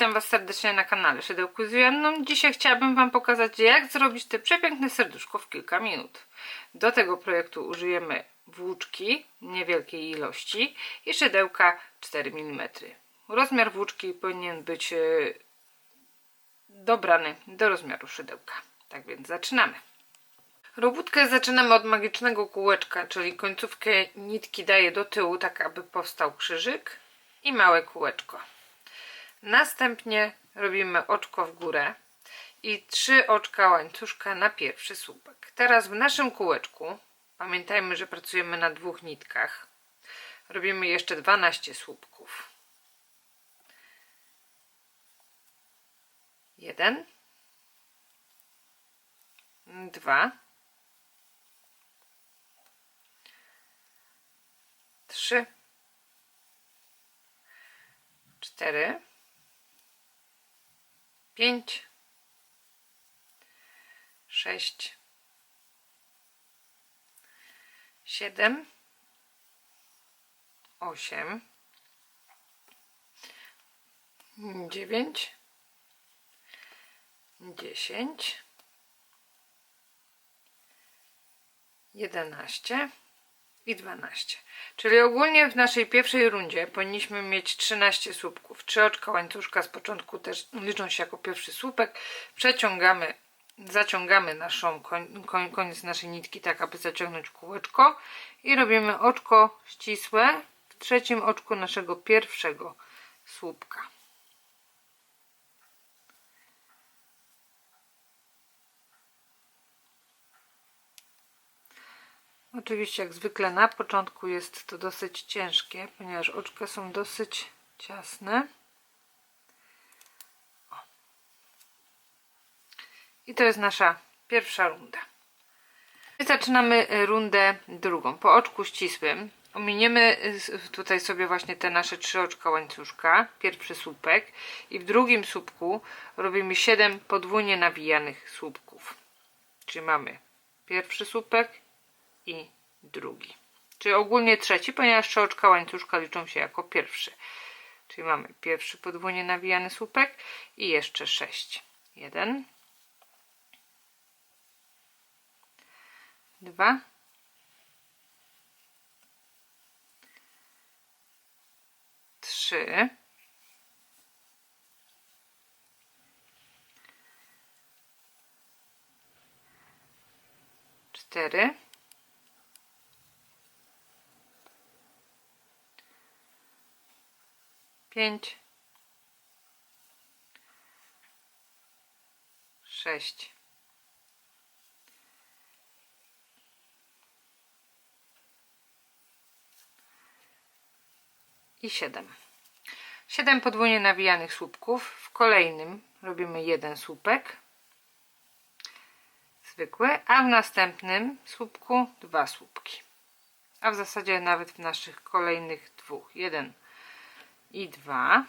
witam Was serdecznie na kanale Szydełku z Joanną. Dzisiaj chciałabym Wam pokazać jak zrobić te przepiękne serduszko w kilka minut. Do tego projektu użyjemy włóczki niewielkiej ilości i szydełka 4 mm. Rozmiar włóczki powinien być e, dobrany do rozmiaru szydełka. Tak więc zaczynamy. Robótkę zaczynamy od magicznego kółeczka, czyli końcówkę nitki daję do tyłu, tak aby powstał krzyżyk i małe kółeczko. Następnie robimy oczko w górę i trzy oczka łańcuszka na pierwszy słupek. Teraz w naszym kółeczku, pamiętajmy, że pracujemy na dwóch nitkach, robimy jeszcze 12 słupków. Jeden, dwa, trzy, cztery, pięć, sześć, siedem, osiem, dziewięć, dziesięć, jedenaście i 12. Czyli ogólnie w naszej pierwszej rundzie powinniśmy mieć 13 słupków. Trzy oczka łańcuszka z początku też liczą się jako pierwszy słupek. Przeciągamy, zaciągamy naszą koń, koniec naszej nitki tak, aby zaciągnąć kółeczko i robimy oczko ścisłe w trzecim oczku naszego pierwszego słupka. Oczywiście jak zwykle na początku jest to dosyć ciężkie, ponieważ oczka są dosyć ciasne. O. I to jest nasza pierwsza runda. I zaczynamy y, rundę drugą. Po oczku ścisłym ominiemy y, tutaj sobie właśnie te nasze trzy oczka łańcuszka, pierwszy słupek i w drugim słupku robimy 7 podwójnie nawijanych słupków. Czyli mamy pierwszy słupek, i drugi. Czyli ogólnie trzeci, ponieważ trzy oczka łańcuszka liczą się jako pierwszy. Czyli mamy pierwszy podwójnie nawijany słupek i jeszcze sześć. Jeden. Dwa. Trzy. Cztery. Pięć, sześć, i siedem. Siedem podwójnie nawijanych słupków. W kolejnym robimy jeden słupek zwykły, a w następnym słupku dwa słupki. A w zasadzie nawet w naszych kolejnych dwóch. Jeden i dwa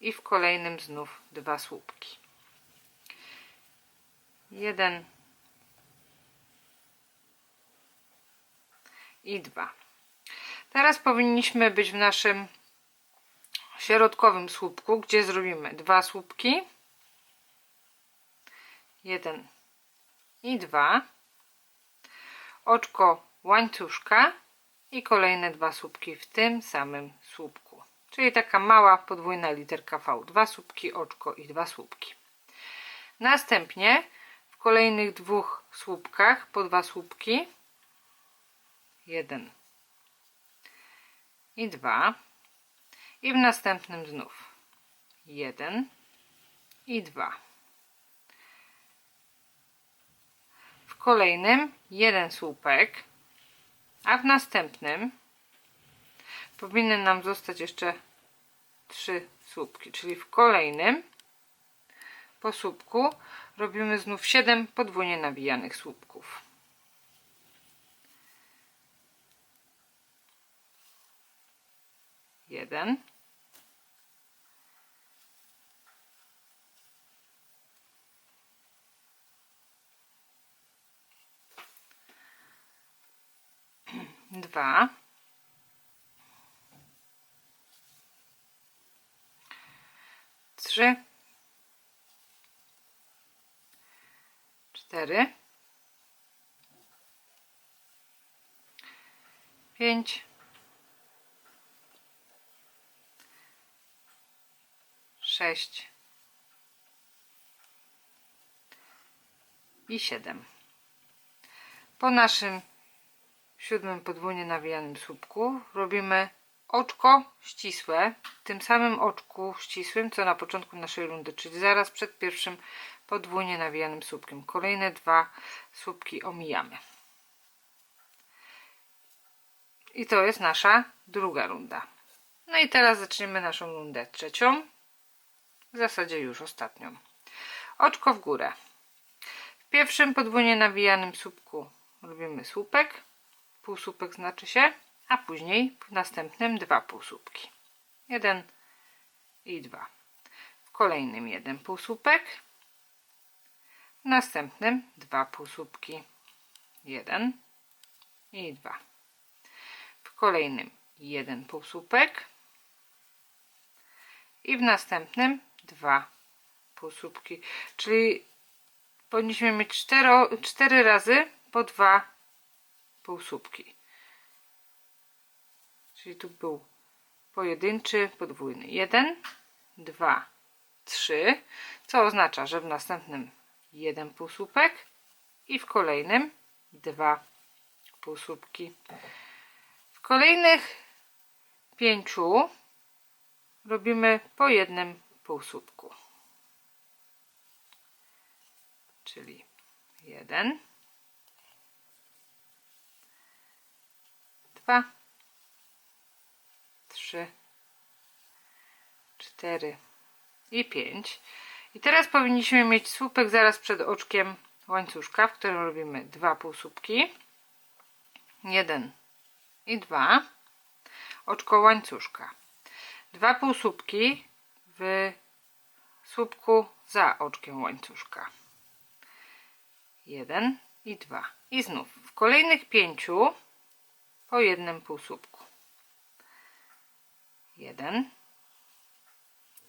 i w kolejnym znów dwa słupki. Jeden i dwa. Teraz powinniśmy być w naszym środkowym słupku gdzie zrobimy dwa słupki. Jeden i dwa. Oczko łańcuszka i kolejne dwa słupki w tym samym słupku czyli taka mała podwójna literka V. Dwa słupki, oczko i dwa słupki. Następnie w kolejnych dwóch słupkach po dwa słupki. Jeden i dwa. I w następnym znów jeden i dwa. W kolejnym jeden słupek, a w następnym powinny nam zostać jeszcze trzy słupki, czyli w kolejnym po słupku robimy znów 7 podwójnie nawijanych słupków. Jeden. Dwa. Trzy, cztery, pięć, sześć. I siedem. Po naszym siódmym podwójnie nawijanym słupku robimy oczko ścisłe, w tym samym oczku ścisłym, co na początku naszej rundy, czyli zaraz przed pierwszym podwójnie nawijanym słupkiem. Kolejne dwa słupki omijamy. I to jest nasza druga runda. No i teraz zaczniemy naszą rundę trzecią, w zasadzie już ostatnią. Oczko w górę. W pierwszym podwójnie nawijanym słupku robimy słupek, półsłupek znaczy się, a później w następnym dwa półsłupki. Jeden i dwa. W kolejnym jeden półsłupek, w następnym dwa półsłupki. Jeden i dwa. W kolejnym jeden półsłupek i w następnym dwa półsłupki. Czyli powinniśmy mieć cztero, cztery razy po dwa półsłupki. Czyli tu był pojedynczy, podwójny. Jeden, dwa, trzy, co oznacza, że w następnym jeden półsłupek i w kolejnym dwa półsłupki. W kolejnych pięciu robimy po jednym półsłupku. Czyli jeden, dwa, trzy, cztery i pięć. I teraz powinniśmy mieć słupek zaraz przed oczkiem łańcuszka, w którym robimy dwa półsłupki. Jeden i dwa. Oczko łańcuszka. Dwa półsłupki w słupku za oczkiem łańcuszka. Jeden i dwa. I znów w kolejnych pięciu po jednym półsłupku. Jeden,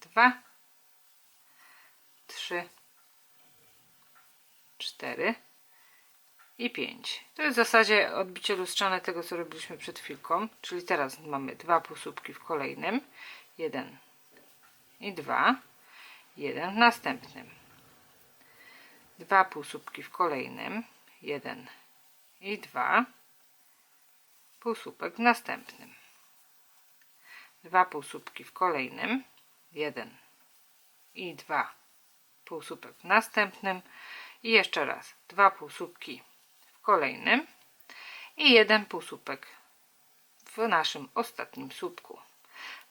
dwa, trzy, cztery i pięć. To jest w zasadzie odbicie lustrzane tego, co robiliśmy przed chwilką. Czyli teraz mamy dwa półsłupki w kolejnym. Jeden i dwa. Jeden w następnym. Dwa półsłupki w kolejnym. Jeden i dwa półsłupek w następnym. Dwa półsłupki w kolejnym. Jeden i dwa półsłupek w następnym. I jeszcze raz dwa półsłupki w kolejnym i jeden półsłupek w naszym ostatnim słupku.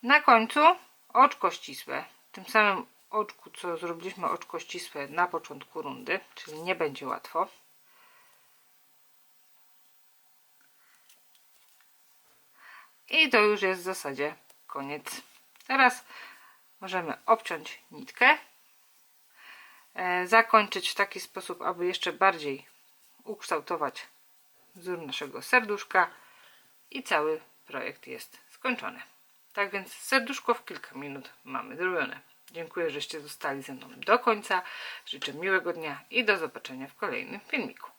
Na końcu oczko ścisłe, tym samym oczku, co zrobiliśmy oczko ścisłe na początku rundy, czyli nie będzie łatwo. I to już jest w zasadzie koniec. Teraz możemy obciąć nitkę, e, zakończyć w taki sposób, aby jeszcze bardziej ukształtować wzór naszego serduszka i cały projekt jest skończony. Tak więc serduszko w kilka minut mamy zrobione. Dziękuję, żeście zostali ze mną do końca. Życzę miłego dnia i do zobaczenia w kolejnym filmiku.